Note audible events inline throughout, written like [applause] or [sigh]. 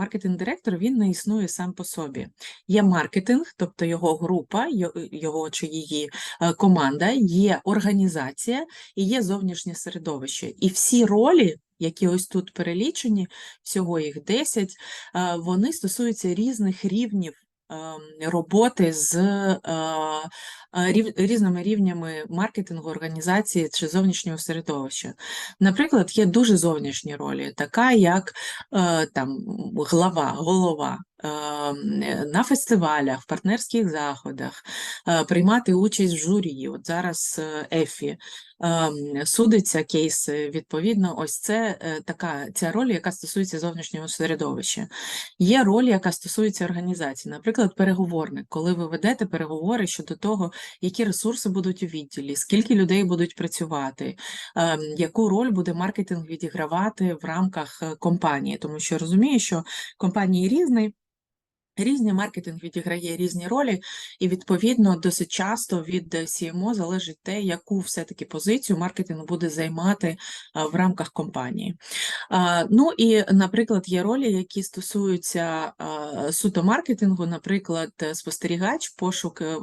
Маркетинг-директор він не існує сам по собі. Є маркетинг, тобто його група, його чи її е, команда, є організація і є зовнішнє середовище. І всі ролі, які ось тут перелічені, всього їх 10, е, вони стосуються різних рівнів роботи з е, е, різними рівнями маркетингу, організації чи зовнішнього середовища. Наприклад, є дуже зовнішні ролі, така як е, там глава, голова. На фестивалях, в партнерських заходах, е, приймати участь в журі. От зараз е, Ефі судиться кейс. е, Відповідно, ось це така ця роль, яка стосується зовнішнього середовища. Є роль, яка стосується організації, наприклад, переговорник, коли ви ведете переговори щодо того, які ресурси будуть у відділі, скільки людей будуть працювати, ем, яку роль буде маркетинг відігравати в рамках компанії, тому що розумію, що компанії різні. Різні маркетинг відіграє різні ролі, і відповідно досить часто від CMO залежить те, яку все-таки позицію маркетинг буде займати в рамках компанії. Ну і, наприклад, є ролі, які стосуються суто маркетингу, наприклад, спостерігач, пошук е,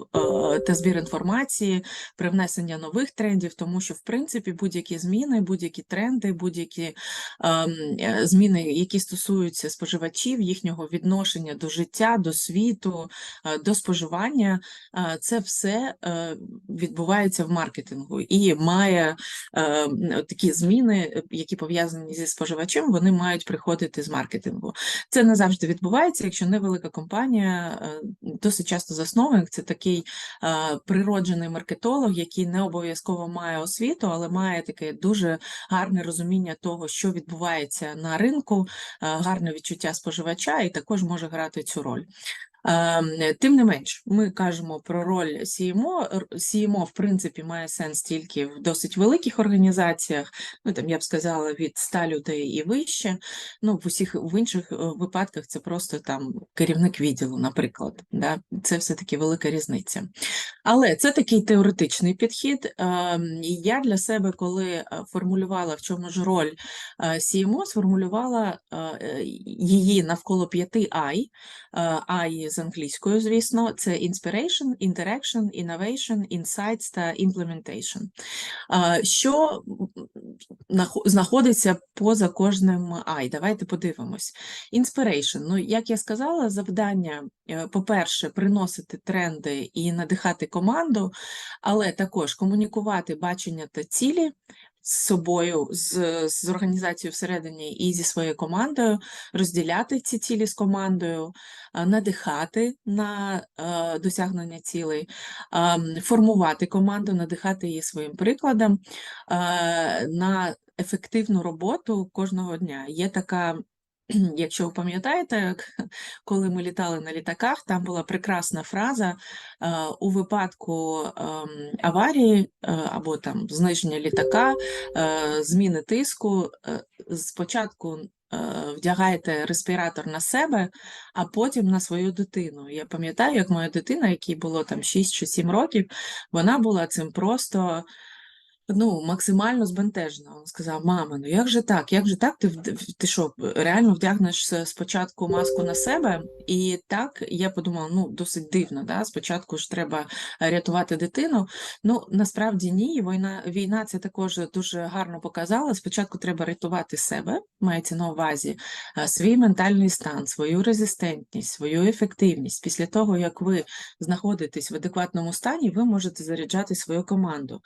та збір інформації, привнесення нових трендів, тому що в принципі будь-які зміни, будь-які тренди, будь-які ем, е, зміни, які стосуються споживачів, їхнього відношення до життя, до світу, е, до споживання, е, це все е, відбувається в маркетингу і має такі зміни, які пов'язані зі споживачем, вони мають приходити з маркетингу. Це не завжди відбувається, якщо невелика компанія, досить часто засновник це такий природжений маркетолог, який не обов'язково має освіту, але має таке дуже гарне розуміння того, що відбувається на ринку, гарне відчуття споживача, і також може грати цю роль. on. Тим не менш, ми кажемо про роль CMO. CMO, в принципі, має сенс тільки в досить великих організаціях, ну там я б сказала від 100 людей і вище. Ну, в усіх в інших е, випадках це просто там керівник відділу, наприклад. Да? Це все-таки велика різниця. Але це такий теоретичний підхід. Ем, Я для себе, коли е, формулювала в чому ж роль е, CMO, сформулювала її навколо п'яти. Е, I з англійською, звісно, це Inspiration, Interaction, Innovation, Insights та Implementation. Що знаходиться поза кожним I? Давайте подивимось. Inspiration. Ну, як я сказала, завдання, е, по-перше, приносити тренди і надихати команду, але також комунікувати бачення та цілі з собою, з, з організацією всередині і зі своєю командою, розділяти ці цілі з командою, надихати на е, досягнення цілей, е, формувати команду, надихати її своїм прикладом е, на ефективну роботу кожного дня. Є така [clears throat] Якщо ви пам'ятаєте, коли ми літали на літаках, там була прекрасна фраза е, у випадку ем, аварії е, або там зниження літака, е, зміни тиску, спочатку е, вдягаєте респіратор на себе, а потім на свою дитину. Я пам'ятаю, як моя дитина, якій було там 6 чи 7 років, вона була цим просто ну, максимально збентежена. Він сказав: мама, ну як же так? Як же так? Ти ти що, реально вдягнеш спочатку маску на себе? І так я подумала, ну досить дивно. Да? Спочатку ж треба рятувати дитину. Ну насправді ні. Війна, війна це також дуже гарно показала. Спочатку треба рятувати себе, мається на увазі е, свій ментальний стан, свою резистентність, свою ефективність. Після того, як ви знаходитесь в адекватному стані, ви можете заряджати свою команду.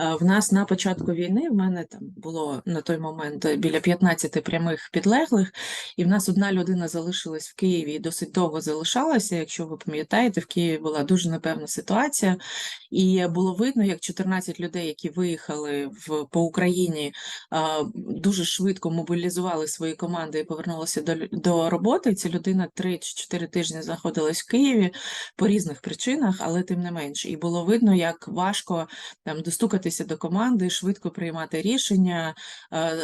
Е, В нас на початку війни в мене там було на той момент е, біля 15 прямих підлеглих, і в нас одна людина залишилась в Києві і досить довго залишалася. Якщо ви пам'ятаєте, в Києві була дуже непевна ситуація, і було видно, як 14 людей, які виїхали в по Україні, дуже швидко мобілізували свої команди і повернулися до, до роботи. Ця людина 3 чи 4 тижні знаходилась в Києві по різних причинах, але тим не менш, і було видно, як важко там достукатися до команди, швидко приймати рішення, е,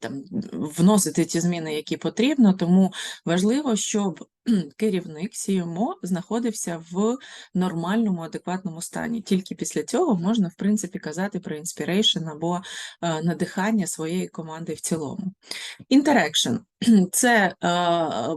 там вносити ті зміни, які потрібно. Тому важливо, щоб [clears throat] керівник CMO знаходився в нормальному, адекватному стані. Тільки після цього можна, в принципі, казати про інспірейшн або е, надихання своєї команди в цілому. Interaction. [clears throat] це е,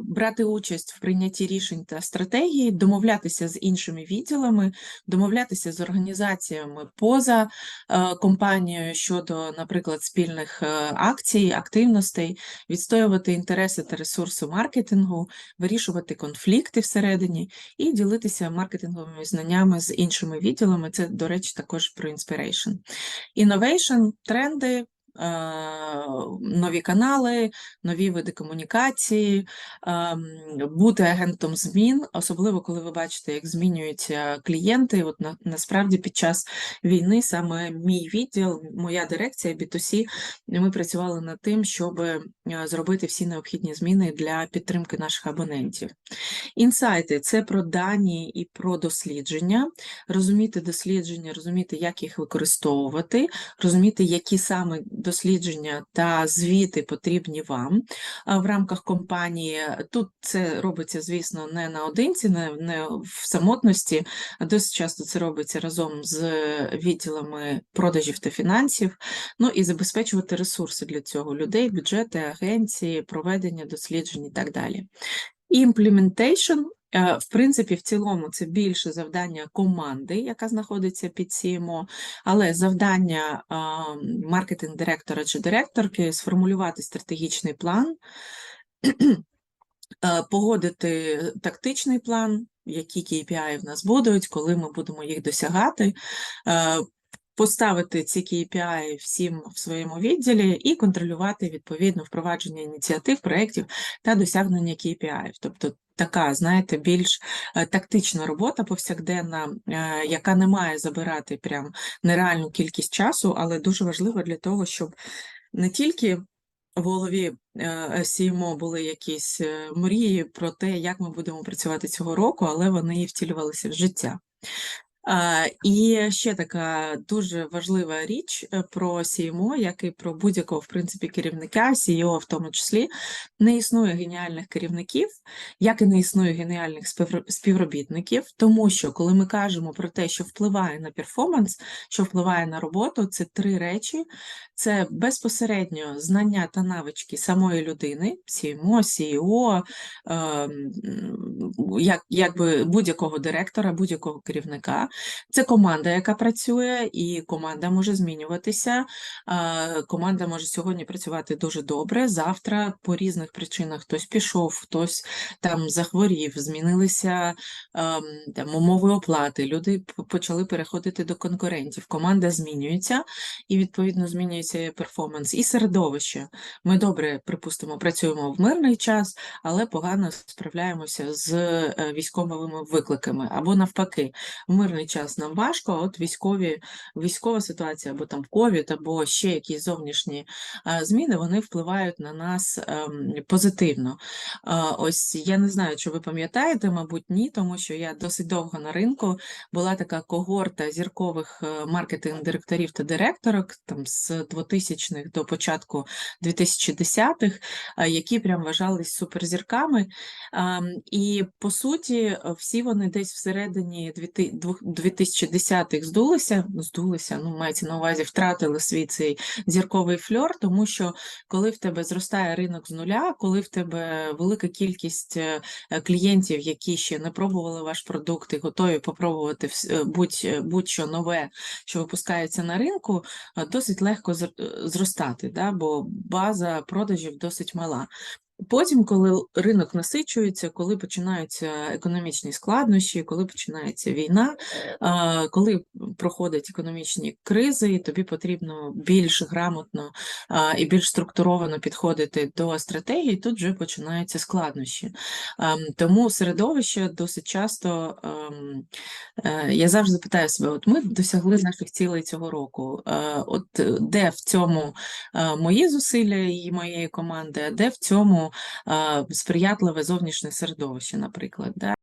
брати участь в прийнятті рішень та стратегії, домовлятися з іншими відділами, домовлятися з організаціями поза е, компанією щодо, наприклад, спільних акцій, активностей, відстоювати інтереси та ресурси маркетингу, вирішувати конфлікти всередині і ділитися маркетинговими знаннями з іншими відділами. Це, до речі, також про inspiration. Innovation, тренди, нові канали, нові види комунікації, ем, бути агентом змін, особливо коли ви бачите, як змінюються клієнти. От на, насправді під час війни саме мій відділ, моя дирекція B2C, ми працювали над тим, щоб е, зробити всі необхідні зміни для підтримки наших абонентів. Інсайти це про дані і про дослідження, розуміти дослідження, розуміти, як їх використовувати, розуміти, які саме дослідження та звіти потрібні вам в рамках компанії. Тут це робиться, звісно, не наодинці, не, в самотності, досить часто це робиться разом з відділами продажів та фінансів. Ну і забезпечувати ресурси для цього людей, бюджети, агенції, проведення досліджень і так далі. Е, в принципі, в цілому це більше завдання команди, яка знаходиться під CMO, але завдання маркетинг-директора чи директорки сформулювати стратегічний план, е, погодити тактичний план, які KPI в нас будуть, коли ми будемо їх досягати. Поставити ці KPI всім в своєму відділі і контролювати відповідно впровадження ініціатив, проєктів та досягнення KPI. Тобто така, знаєте, більш е, тактична робота повсякденна, е, яка не має забирати прям нереальну кількість часу, але дуже важлива для того, щоб не тільки голові е, CMO були якісь мрії про те, як ми будемо працювати цього року, але вони втілювалися в життя. І ще така дуже важлива річ е, про CMO, як і про будь-якого в принципі керівника, CEO в тому числі, не існує геніальних керівників, як і не існує геніальних співро- співробітників, тому що коли ми кажемо про те, що впливає на перформанс, що впливає на роботу, це три речі: це безпосередньо знання та навички самої людини, CMO, CEO, ем, як, якби будь-якого директора, будь-якого керівника. Це команда, яка працює, і команда може змінюватися. Команда може сьогодні працювати дуже добре. Завтра по різних причинах хтось пішов, хтось там захворів, змінилися ем, там умови оплати. Люди почали переходити до конкурентів. Команда змінюється, і відповідно змінюється перформанс і середовище. Ми добре, припустимо, працюємо в мирний час, але погано справляємося з е, військовими викликами або навпаки в мирний час нам важко, а от військові, військова ситуація, або там ковід, або ще якісь зовнішні зміни, вони впливають на нас ем, позитивно. Ось я не знаю, чи ви пам'ятаєте, мабуть, ні, тому що я досить довго на ринку була така когорта зіркових е, маркетинг-директорів та директорок там з 2000-х до початку 2010-х, а, які прям вважались суперзірками. І по суті, е, всі вони десь всередині 2010-х здулися, здулися, ну, мається на увазі, втратили свій цей зірковий фльор, тому що коли в тебе зростає ринок з нуля, коли в тебе велика кількість е, клієнтів, які ще не пробували ваш продукт і готові попробувати е, будь, е, будь-що нове, що випускається на ринку, досить легко зр- зростати, да, бо база продажів досить мала. Потім, коли ринок насичується, коли починаються економічні складнощі, коли починається війна, коли проходять економічні кризи, і тобі потрібно більш грамотно і більш структуровано підходити до стратегії, тут вже починаються складнощі. Тому середовище досить часто е, я завжди питаю себе: от ми досягли наших цілей цього року. е, От е, де в цьому мої зусилля і моєї команди, а де в цьому е, сприятливе зовнішнє середовище, наприклад. Да?